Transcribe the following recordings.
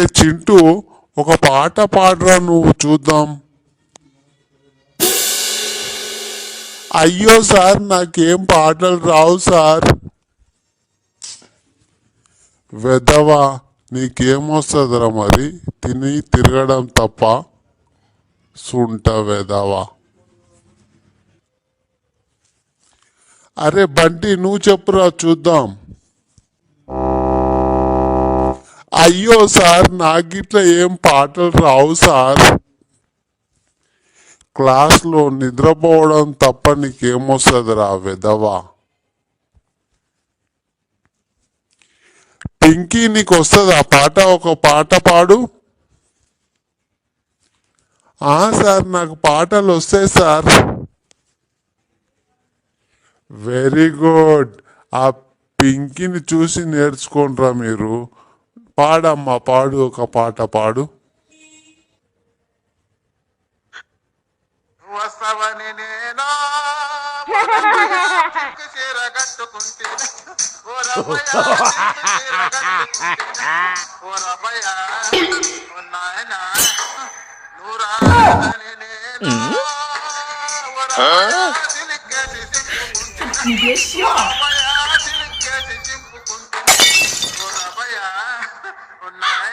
అరే చింటూ ఒక పాట పాడరా నువ్వు చూద్దాం. అయ్యో సార్ నాకేం పాటలు రావు సార్. వెదవా నీకేమొస్తుందిరా మరి? తిని తిరగడం తప్ప సుంట వెదవా అరే బంటి నువ్వు చెప్పురా చూద్దాం. అయ్యో సార్ నాకు ఇట్లా ఏం పాటలు రావు సార్. క్లాస్లో నిద్రపోవడం తప్ప నీకేమొస్తుందిరా వెదవా పింకీ నీకు వస్తుంది ఆ పాట ఒక పాట పాడు. ఆ సార్ నాకు పాటలు వస్తాయి సార్. Very good. ఆ పింకీని చూసి నేర్చుకుంటారా మీరు. పాడమ్మా పాడు ఒక పాట పాడు వస్తావని నేను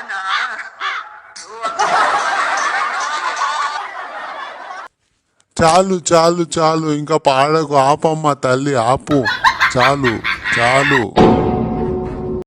నాయన చాలు చాలు చాలు. ఇంకా పాడకు. ఆపమ్మ తల్లి ఆపు. చాలు చాలు.